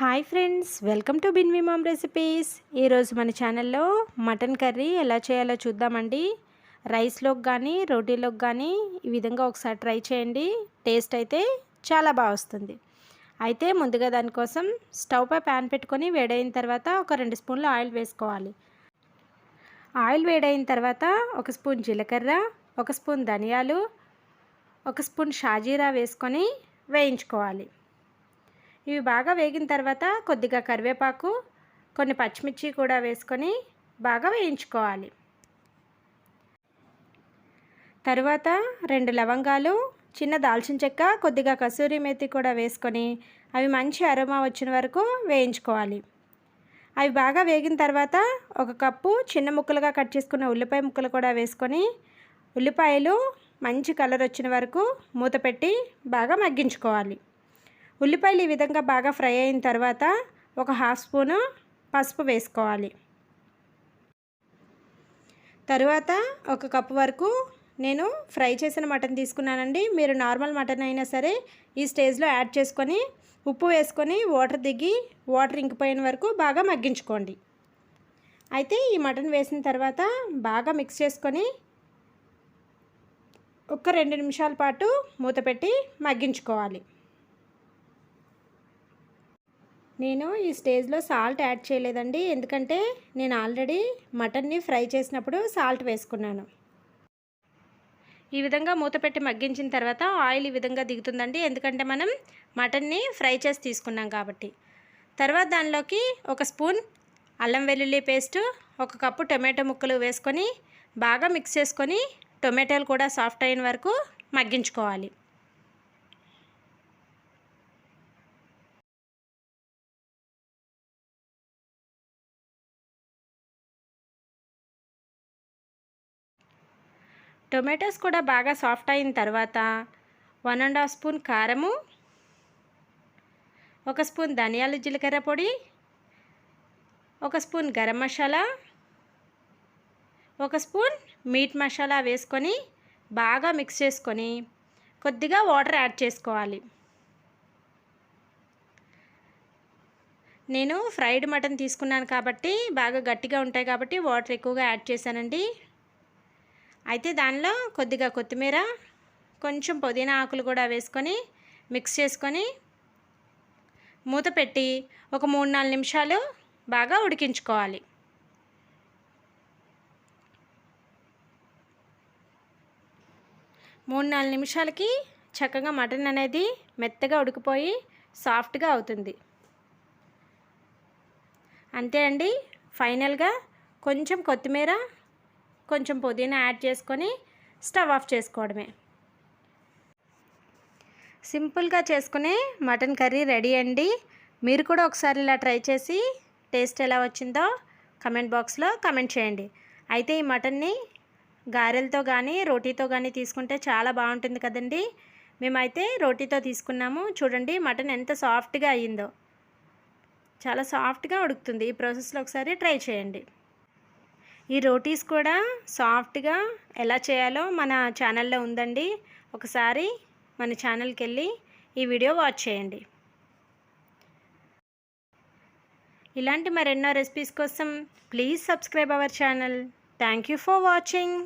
Hi friends welcome to Binvi mom recipes. ఈరోజు మన ఛానల్లో మటన్ కర్రీ ఎలా చేయాలో చూద్దామండి. రైస్లోకి కానీ రోటీలోకి కానీ ఈ విధంగా ఒకసారి ట్రై చేయండి. టేస్ట్ అయితే చాలా బాగా వస్తుంది. అయితే ముందుగా దానికోసం స్టవ్పై ప్యాన్ పెట్టుకొని వేడైన తర్వాత ఒక రెండు స్పూన్లు ఆయిల్ వేసుకోవాలి. ఆయిల్ వేడైన తర్వాత ఒక స్పూన్ జీలకర్ర ఒక స్పూన్ ధనియాలు ఒక స్పూన్ షాజీరా వేసుకొని వేయించుకోవాలి. ఇవి బాగా వేగిన తర్వాత కొద్దిగా కరివేపాకు కొన్ని పచ్చిమిర్చి కూడా వేసుకొని బాగా వేయించుకోవాలి. తరువాత రెండు లవంగాలు చిన్న దాల్చిన చెక్క కొద్దిగా కసూరి మేతి కూడా వేసుకొని అవి మంచి అరోమా వచ్చిన వరకు వేయించుకోవాలి. అవి బాగా వేగిన తర్వాత ఒక కప్పు చిన్న ముక్కలుగా కట్ చేసుకున్న ఉల్లిపాయ ముక్కలు కూడా వేసుకొని ఉల్లిపాయలు మంచి కలర్ వచ్చిన వరకు మూత పెట్టి బాగా మగ్గించుకోవాలి. ఉల్లిపాయలు ఈ విధంగా బాగా ఫ్రై అయిన తర్వాత ఒక హాఫ్ స్పూను పసుపు వేసుకోవాలి. తరువాత ఒక కప్పు వరకు నేను ఫ్రై చేసిన మటన్ తీసుకున్నానండి. మీరు నార్మల్ మటన్ అయినా సరే ఈ స్టేజ్లో యాడ్ చేసుకొని ఉప్పు వేసుకొని వాటర్ దిగి వాటర్ ఇంకిపోయిన వరకు బాగా మగ్గించుకోండి. అయితే ఈ మటన్ వేసిన తర్వాత బాగా మిక్స్ చేసుకొని ఒక రెండు నిమిషాల పాటు మూత పెట్టి మగ్గించుకోవాలి. నేను ఈ స్టేజ్లో సాల్ట్ యాడ్ చేయలేదండి. ఎందుకంటే నేను ఆల్రెడీ మటన్ని ఫ్రై చేసినప్పుడు సాల్ట్ వేసుకున్నాను. ఈ విధంగా మూత పెట్టి మగ్గించిన తర్వాత ఆయిల్ ఈ విధంగా దిగుతుందండి. ఎందుకంటే మనం మటన్ని ఫ్రై చేసి తీసుకున్నాం కాబట్టి. తర్వాత దానిలోకి ఒక స్పూన్ అల్లం వెల్లుల్లి పేస్ట్ ఒక కప్పు టొమాటో ముక్కలు వేసుకొని బాగా మిక్స్ చేసుకొని టొమాటోలు కూడా సాఫ్ట్ అయిన వరకు మగ్గించుకోవాలి. టొమాటోస్ కూడా బాగా సాఫ్ట్ అయిన తర్వాత వన్ అండ్ హాఫ్ స్పూన్ కారము ఒక స్పూన్ ధనియాల జీలకర్ర పొడి ఒక స్పూన్ గరం మసాలా ఒక స్పూన్ మీట్ మసాలా వేసుకొని బాగా మిక్స్ చేసుకొని కొద్దిగా వాటర్ యాడ్ చేసుకోవాలి. నేను ఫ్రైడ్ మటన్ తీసుకున్నాను కాబట్టి బాగా గట్టిగా ఉంటాయి కాబట్టి వాటర్ ఎక్కువగా యాడ్ చేశానండి. అయితే దానిలో కొద్దిగా కొత్తిమీర కొంచెం పుదీనా ఆకులు కూడా వేసుకొని మిక్స్ చేసుకొని మూత పెట్టి ఒక మూడు నాలుగు నిమిషాలు బాగా ఉడికించుకోవాలి. మూడు నాలుగు నిమిషాలకి చక్కగా మటన్ అనేది మెత్తగా ఉడికిపోయి సాఫ్ట్గా అవుతుంది. అంతే అండి. ఫైనల్గా కొంచెం కొత్తిమీర కొంచెం పుదీనా యాడ్ చేసుకొని స్టవ్ ఆఫ్ చేసుకోవడమే. సింపుల్గా చేసుకునే మటన్ కర్రీ రెడీ అండి. మీరు కూడా ఒకసారి ఇలా ట్రై చేసి టేస్ట్ ఎలా వచ్చిందో కమెంట్ బాక్స్లో కమెంట్ చేయండి. అయితే ఈ మటన్ని గారెలతో కానీ రోటీతో కానీ తీసుకుంటే చాలా బాగుంటుంది కదండి. మేమైతే రోటీతో తీసుకున్నాము. చూడండి మటన్ ఎంత సాఫ్ట్గా అయ్యిందో చాలా సాఫ్ట్గా ఉడుకుతుంది. ఈ ప్రాసెస్లో ఒకసారి ట్రై చేయండి. ఈ రోటీస్ కూడా సాఫ్ట్గా ఎలా చేయాలో మన ఛానల్లో ఉందండి. ఒకసారి మన ఛానల్కి వెళ్ళి ఈ వీడియో వాచ్ చేయండి. ఇలాంటి మరెన్నో రెసిపీస్ కోసం please subscribe our channel. Thank you for watching.